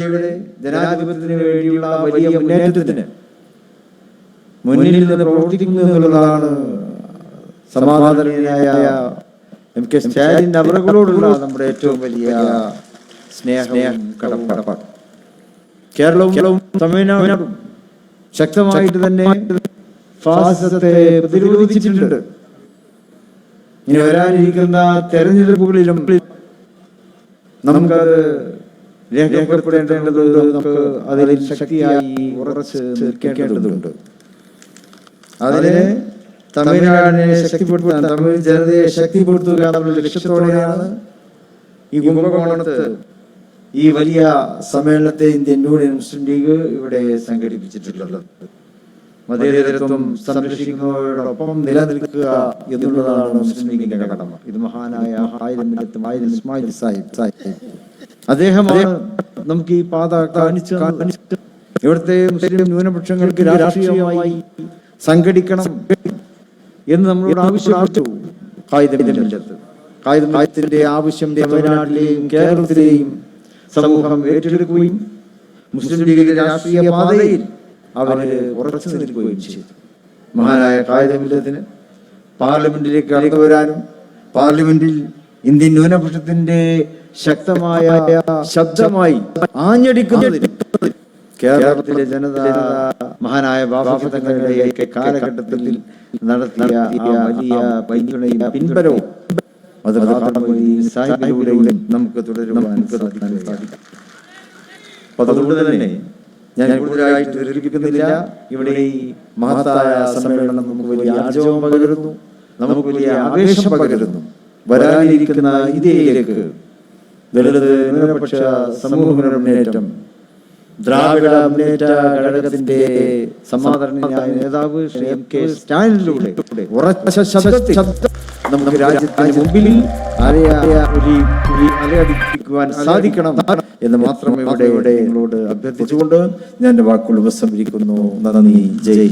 ഇന്ത്യയുടെ ജനാധിപത്യത്തിന് വേണ്ടിയുള്ള വലിയ മുന്നേറ്റത്തിന്. മുന്നിൽ നിന്ന് പ്രവർത്തിക്കുന്നു എന്നുള്ളതാണ് സമാധാനീയനായ എം കെ സ്റ്റാലിൻ അവരുകളോടുള്ള നമ്മുടെ ഏറ്റവും വലിയ സ്നേഹം കടപ്പാട്. കേരളവും ശക്തമായിട്ട് തന്നെ പ്രതിരോധിച്ചിട്ടുണ്ട്. ഇനി വരാനിരിക്കുന്ന തെരഞ്ഞെടുപ്പുകളിലും നമുക്കത് രേഖപ്പെടുത്തേണ്ടതുണ്ട്. നമുക്ക് അതിൽ ശക്തിയായി ഉറച്ച് നിൽക്കേണ്ടതുണ്ട്. അതിന് തമിഴ്നാടിനെ ശക്തിപ്പെടുത്താൻ തമിഴ് ജനതയെ ശക്തിപ്പെടുത്തുക എന്നുള്ള ലക്ഷ്യത്തോടെയാണ് ഈ കുംഭകോണത്ത് ഈ വലിയ സമ്മേളനത്തെ ഇന്ത്യൻ യൂണിയൻ മുസ്ലിം ലീഗ് ഇവിടെ സംഘടിപ്പിച്ചിട്ടുള്ളത്. മതേതരത്വം സംരക്ഷിക്കുന്നതോടൊപ്പം നിലനിൽക്കുക എന്നുള്ളതാണ് മുസ്ലിം ലീഗിന്റെ കടമ. ഇത് മഹാനായ ആയിരം മില്ലത്തും ആയിരം ഇസ്മായിൽ സാഹിബ് സാഹിബ്. അദ്ദേഹമാണ് നമുക്ക് ഈ പാത കാണിച്ചു ഇവിടുത്തെ മുസ്ലിം ന്യൂനപക്ഷങ്ങൾക്ക് രാഷ്ട്രീയമായി സംഘടിക്കണം എന്ന് നമ്മളോട് ആവശ്യപ്പെട്ടു. കായികമില്ലത്ത് കായികത്തിന്റെ ആവശ്യം തമിഴ്നാട്ടിലെയും കേരളത്തിലെയും സമൂഹം ഏറ്റെടുക്കുകയും മുസ്ലിം ലീഗിന്റെ രാഷ്ട്രീയ പാതയിൽ അവർ ഉറച്ചു നിൽക്കുകയും ചെയ്തു. മഹാനായ കായികമില്ലത്തിന് പാർലമെന്റിലേക്ക് കടന്നു വരാനും പാർലമെന്റിൽ ഇന്ത്യൻ ന്യൂനപക്ഷത്തിന്റെ ശക്തമായ ശബ്ദമായി ആഞ്ഞടിക്കുന്നതിന് കേരളത്തിലെ ജനത മഹാനായ ബാബാതങ്ങളുടെ കാലഘട്ടത്തിൽ നടത്തിയ വലിയ പൈന്തുണയും പിൻബലവും സാഹിബിലൂടെയും നമുക്ക് തുടരുവാൻ സാധിക്കും. അതുകൊണ്ട് തന്നെ ഞാൻ കൂടുതലായിട്ട് ദീർഘിപ്പിക്കുന്നില്ല ഇവിടെ ഈ മഹത്തായ സമ്മേളനം നമുക്ക് വലിയ ആർജവം പകരുന്നു. നമുക്ക് വലിയ ആവേശം പകരുന്നു. വരാനിരിക്കുന്ന ഇന്ത്യയിലേക്ക് ദളിത് ന്യൂനപക്ഷ സമൂഹ മുന്നേറ്റം. ദ്രാവിഡ മുന്നേറ്റ ഘടകത്തിന്റെ സമാധാനമായ നേതാവ് ശ്രീ എം കെ സ്റ്റാലിനിലൂടെ ഉറച്ച ശബ്ദത്തിൽ നമുക്ക് രാജ്യത്തിന് മുമ്പിൽ അലയടിപ്പിക്കുവാൻ സാധിക്കണം എന്ന് മാത്രമേ ഇവിടെ ഇവിടെ നിങ്ങളോട് അഭ്യർത്ഥിച്ചുകൊണ്ട് ഞാൻ വാക്കുകൾ ഉപസംഹരിക്കുന്നു. നന്ദി. ജയ്